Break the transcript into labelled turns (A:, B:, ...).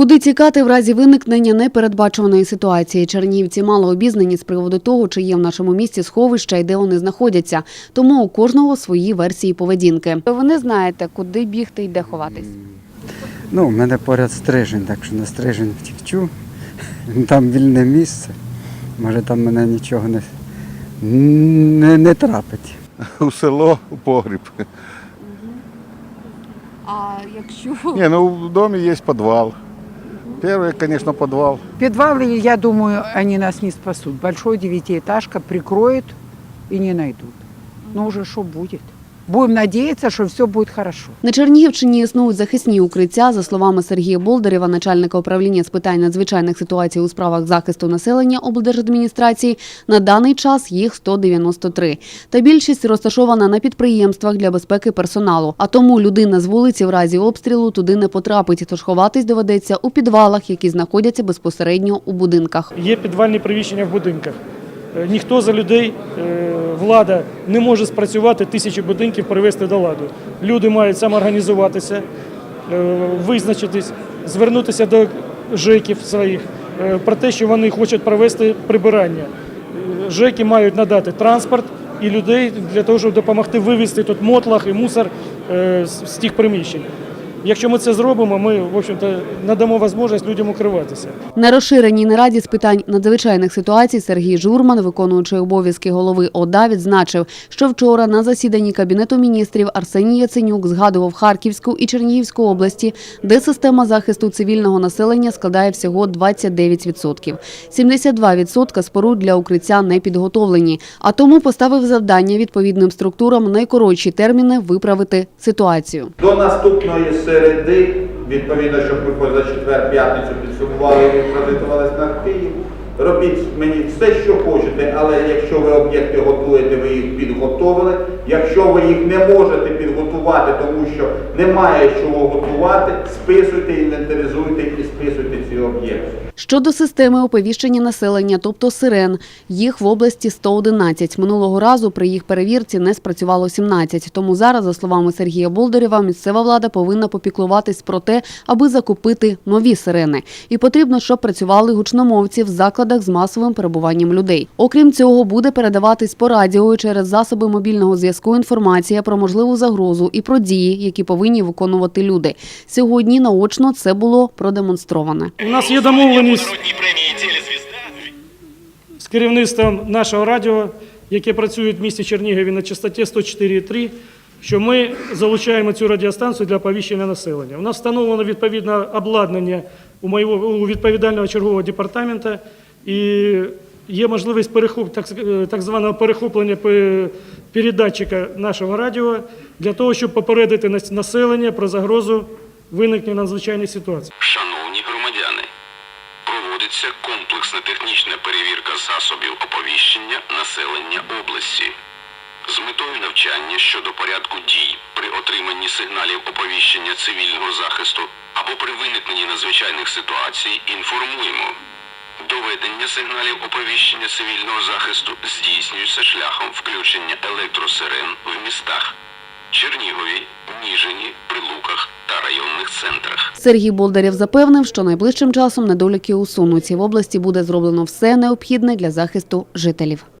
A: Куди тікати в разі виникнення непередбачуваної ситуації? Чернігівці мало обізнані з приводу того, чи є в нашому місті сховища і де вони знаходяться. Тому у кожного свої версії поведінки. Ви не знаєте, куди бігти і де ховатись.
B: Ну, у мене поряд стрижень, так що на стрижень втікчу. Там вільне місце. Може там мене нічого не, не, не трапить.
C: у село, у погріб.
A: А якщо
C: Не, ну в доме есть подвал. Первый, конечно, подвал.
D: Подвалы, я думаю, они нас не спасут. Большой девятиэтажка прикроют и не найдут. Но уже что будет? Будем надеяться, что все будет хорошо.
A: На Чернігівщині існують захисні укриття. За словами Сергія Болдарєва, начальника управління з питань надзвичайних ситуацій у справах захисту населення облдержадміністрації, на даний час їх 193. Та більшість розташована на підприємствах для безпеки персоналу. А тому людина з вулиці в разі обстрілу туди не потрапить, тож ховатись доведеться у підвалах, які знаходяться безпосередньо у будинках.
E: Є підвальні приміщення в будинках. Е, Ніхто за людей, е, влада не може спрацювати тисячі будинків, привести до ладу. Люди мають самоорганізуватися, е, визначитись, звернутися до ЖЕКів своїх про те, що вони хочуть провести прибирання. ЖЕКи мають надати транспорт і людей для того, щоб допомогти вивезти тут мотлах і мусор з тих приміщень. Якщо ми це зробимо, ми в общем-то надамо можливість людям укриватися.
A: На розширеній нараді з питань надзвичайних ситуацій Сергій Журман, виконуючий обов'язки голови ОДА, відзначив, що вчора на засіданні Кабінету міністрів Арсеній Яценюк згадував Харківську і Чернігівську області, де система захисту цивільного населення складає всього 29%. 72% споруд для укриття не підготовлені, а тому поставив завдання відповідним структурам найкоротші терміни виправити ситуацію.
F: До наступної середи, відповідно, щоб ми поза четвер п'ятницю підсумували і презентувалися на Київ. Робіть мені все, що хочете, але якщо ви об'єкти готуєте, ви їх підготовили. Якщо ви їх не можете підготувати, тому що немає чого готувати, списуйте, інвентаризуйте і списуйте ці об'єкти.
A: Щодо системи оповіщення населення, тобто сирен, їх в області 111. Минулого разу при їх перевірці не спрацювало 17. Тому зараз, за словами Сергія Болдарєва, місцева влада повинна попіклуватись про те, аби закупити нові сирени. І потрібно, щоб працювали гучномовці в закладах з масовим перебуванням людей. Окрім цього, буде передаватись по радіо через засоби мобільного зв'язку інформація про можливу загрозу і про дії, які повинні виконувати люди. Сьогодні наочно це було продемонстроване.
E: У нас є домовленість з керівництвом нашого радіо, яке працює в місті Чернігові на частоті 104,3, що ми залучаємо цю радіостанцію для оповіщення населення. У нас встановлено відповідне обладнання у моєго у відповідального чергового департамента і є можливість перехоп, так, е, так званого перехоплення передатчика нашого радіо для того, щоб попередити нас- населення про загрозу виникнення надзвичайних ситуацій.
G: Шановні громадяни, проводиться комплексна технічна перевірка засобів оповіщення населення області з метою навчання щодо порядку дій при отриманні сигналів оповіщення цивільного захисту або при виникненні надзвичайних ситуацій інформуємо. Доведення сигналів оповіщення цивільного захисту здійснюється шляхом включення електросирен в містах Чернігові, Ніжині, Прилуках та районних центрах.
A: Сергій Болдарєв запевнив, що найближчим часом недоліки усунуться. В області буде зроблено все необхідне для захисту жителів.